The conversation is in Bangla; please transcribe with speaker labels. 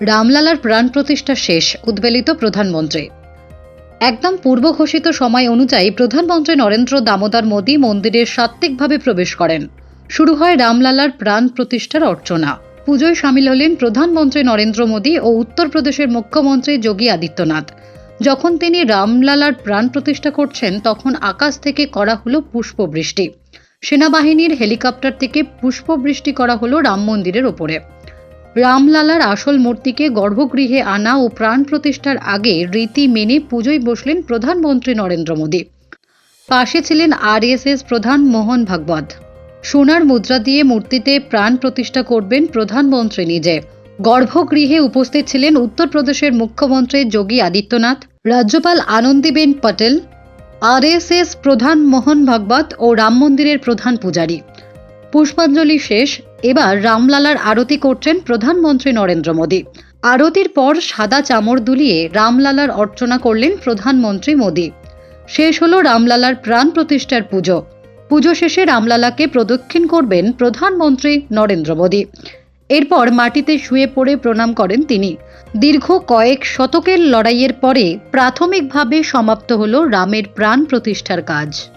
Speaker 1: রামলালার প্রাণ প্রতিষ্ঠা শেষ, উদ্বেলিত প্রধানমন্ত্রী। একদম পূর্ব ঘোষিত সময় অনুযায়ী প্রধানমন্ত্রী নরেন্দ্র দামোদর মোদী মন্দিরে সাত্ত্বিকভাবে প্রবেশ করেন। শুরু হয় রামলালার প্রাণ প্রতিষ্ঠার অর্চনা। পুজোয় সামিল হলেন প্রধানমন্ত্রী নরেন্দ্র মোদী ও উত্তরপ্রদেশের মুখ্যমন্ত্রী যোগী আদিত্যনাথ। যখন তিনি রামলালার প্রাণ প্রতিষ্ঠা করছেন, তখন আকাশ থেকে করা হলো পুষ্পবৃষ্টি। সেনাবাহিনীর হেলিকপ্টার থেকে পুষ্পবৃষ্টি করা হলো রাম মন্দিরের ওপরে। রামলালার আসল মূর্তিকে গর্ভগৃহে আনা ও প্রাণ প্রতিষ্ঠার আগে রীতি মেনে পুজোয় বসলেন প্রধানমন্ত্রী নরেন্দ্র মোদী। পাশে ছিলেন আরএসএস প্রধান মোহন ভাগবত। সোনার মুদ্রা দিয়ে মূর্তিতে প্রাণ প্রতিষ্ঠা করবেন প্রধানমন্ত্রী নিজে। গর্ভগৃহে উপস্থিত ছিলেন উত্তরপ্রদেশের মুখ্যমন্ত্রী যোগী আদিত্যনাথ, রাজ্যপাল আনন্দীবেন পটেল, আরএসএস প্রধান মোহন ভাগবত ও রাম মন্দিরের প্রধান পূজারী। পুষ্পাঞ্জলি শেষ, এবার রামলালার আরতি করছেন প্রধানমন্ত্রী নরেন্দ্র মোদী। আরতির পর সাদা চামড় দুলিয়ে রামলালার অর্চনা করলেন প্রধানমন্ত্রী মোদী। শেষ হলো রামলালার প্রাণ প্রতিষ্ঠার পুজো। পুজো শেষে রামলালাকে প্রদক্ষিণ করবেন প্রধানমন্ত্রী নরেন্দ্র মোদী। এরপর মাটিতে শুয়ে পড়ে প্রণাম করেন তিনি। দীর্ঘ কয়েক শতকের লড়াইয়ের পরে প্রাথমিকভাবে সমাপ্ত হল রামের প্রাণ প্রতিষ্ঠার কাজ।